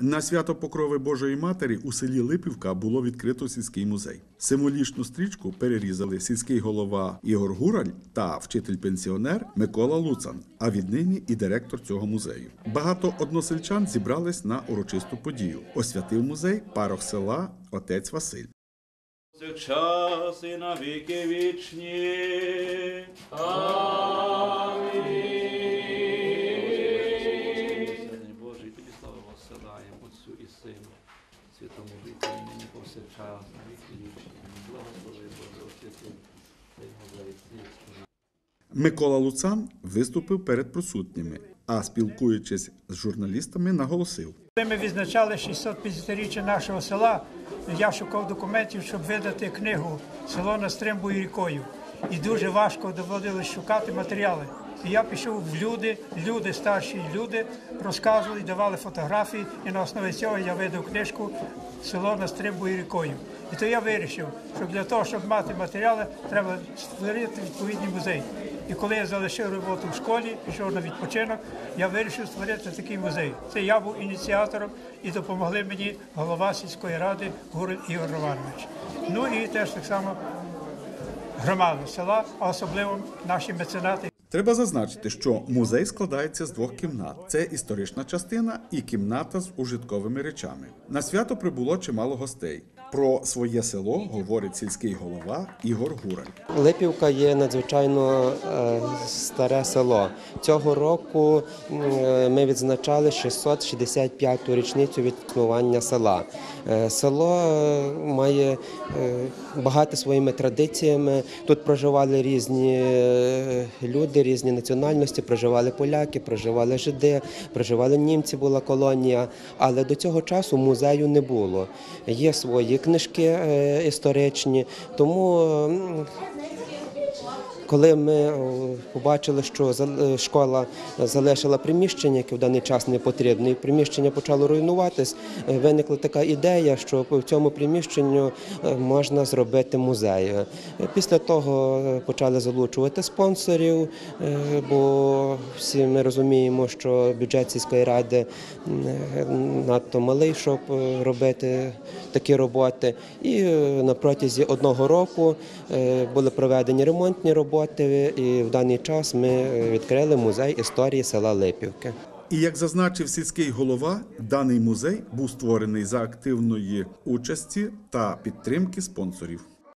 На свято Покрови Божої Матері у селі Липівка було відкрито сільський музей. Символічну стрічку перерізали сільський голова Ігор Гураль та вчитель-пенсіонер Микола Луцан, а віднині і директор цього музею. Багато односельчан зібрались на урочисту подію. Освятив музей парох села отець Василь. час і на віки вічні. Амінь. Святому Духу, і нині повсякчас, на віки вічні. Благослови Боже, освяти Микола Луцан виступив перед присутніми, а спілкуючись з журналістами, наголосив. Ми відзначали 650-річчя нашого села, я шукав документів, щоб видати книгу Село над Стримбою рікою. І дуже важко доводилось шукати матеріали. Я пішов в люди, люди, старші люди, розказували, давали фотографії, і на основі цього я видав книжку Село над Стримбою рікою. І то я вирішив, що для того, щоб мати матеріали, треба створити відповідний музей. І коли я залишив роботу в школі, пішов на відпочинок, я вирішив створити такий музей. Це я був ініціатором і допомогли мені голова сільської ради Гурель Ігор Романович. Ну і теж так само громада села, а особливо наші меценати. Треба зазначити, що музей складається з двох кімнат: це історична частина і кімната з ужитковими речами. На свято прибуло чимало гостей. Про своє село говорить сільський голова Ігор Гураль. Липівка є надзвичайно е, старе село. Цього року е, ми відзначали 665-ту річницю відкривання села. Е, Село має багато своїми традиціями. Тут проживали різні е, люди, різні національності. Проживали поляки, проживали жиди, проживали німці, була колонія. Але до цього часу музею не було. Є свої книжки е, історичні, тому. Коли ми побачили, що е, школа залишила приміщення, яке в даний час не потрібне, і приміщення почало руйнуватись, е, виникла така ідея, що в цьому приміщенню е, можна зробити музей. Е, Після того е, почали залучувати спонсорів, е, бо всі ми розуміємо, що бюджет сільської ради е, надто малий, щоб е, робити такі роботи. І е, на протязі одного року е, були проведені ремонтні роботи, і в даний час ми е, відкрили музей історії села Липівки. І як зазначив сільський голова, даний музей був створений за активної участі та підтримки спонсорів.